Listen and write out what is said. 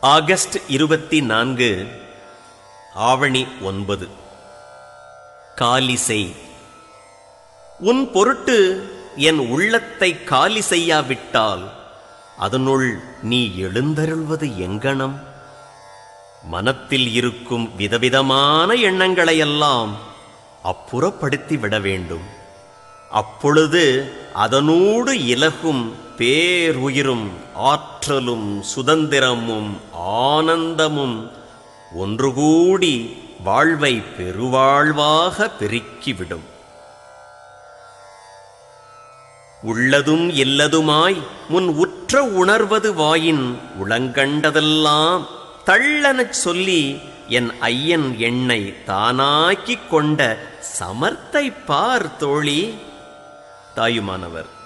August இருபத்தி நான்கு ஆவணி ஒன்பது. காலிசை உன் பொருட்டு என் உள்ளத்தை காலி செய்யாவிட்டால் அதனுள் நீ எழுந்தருள்வது எங்கனம்? மனத்தில் இருக்கும் விதவிதமான எண்ணங்களையெல்லாம் அப்புறப்படுத்தி விட வேண்டும். அப்பொழுது அதனோடு இலகும் பேருயிரும் ஆற்றலும் சுதந்திரமும் ஆனந்தமும் ஒன்று கூடி வாழ்வை பெருவாழ்வாக பெருக்கிவிடும். உள்ளதும் இல்லதுமாய் முன் உற்ற உணர்வது வாயின் உளங்கண்டதெல்லாம் தள்ளனச் சொல்லி என் ஐயன் எண்ணை தானாக்கிக் கொண்ட சமர்த்தை பார் தோழி. தாயுமானவர்.